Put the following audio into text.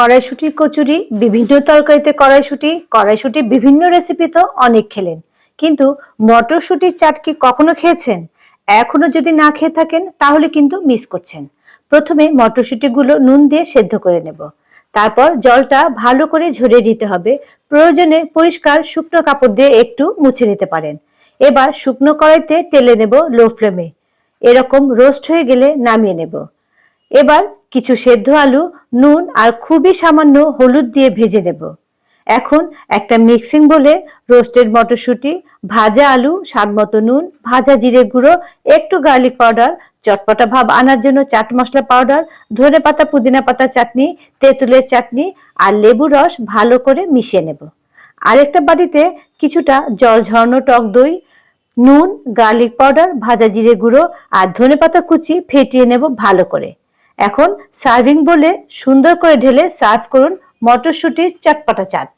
কড়াইশুটির কচুরি, বিভিন্ন তরকারিতে কড়াইশুটি কড়াইশুটি বিভিন্ন রেসিপি তো অনেক খেলেন। কিন্তু মটরশুটির চাট কি কখনো খেয়েছেন? এখনও যদি না খেয়ে থাকেন, তাহলে কিন্তু মিস করছেন। প্রথমে মটরশুটিগুলো নুন দিয়ে সেদ্ধ করে নেব। তারপর জলটা ভালো করে ঝরিয়ে নিতে হবে। প্রয়োজনে পরিষ্কার শুকনো কাপড় দিয়ে একটু মুছে নিতে পারেন। এবার শুকনো কড়াইতে তেলে নেব লো ফ্লেমে এরকম রোস্ট হয়ে গেলে নামিয়ে নেব। এবার কিছু সেদ্ধ আলু, নুন আর খুবই সামান্য হলুদ দিয়ে ভেজে নেব। এখন একটা মিক্সিং বলে রোস্টেড মটরশুঁটি, ভাজা আলু স্বাদ মতো নুন, ভাজা জিরে গুঁড়ো, একটু গার্লিক পাউডার, চটপটা ভাব আনার জন্য চাট মশলা পাউডার, ধনে পাতা, পুদিনা পাতা চাটনি, তেঁতুলের চাটনি আর লেবু রস ভালো করে মিশিয়ে নেব। আরেকটা বাটিতে কিছুটা জল ঝরানো টক দই, নুন, গার্লিক পাউডার, ভাজা জিরে গুঁড়ো আর ধনেপাতা কুচি ফেটিয়ে নেব ভালো করে। এখন সার্ভিং বলে সুন্দর করে ঢেলে সার্ভ করুন মটরশুঁটির চটপটা চাট।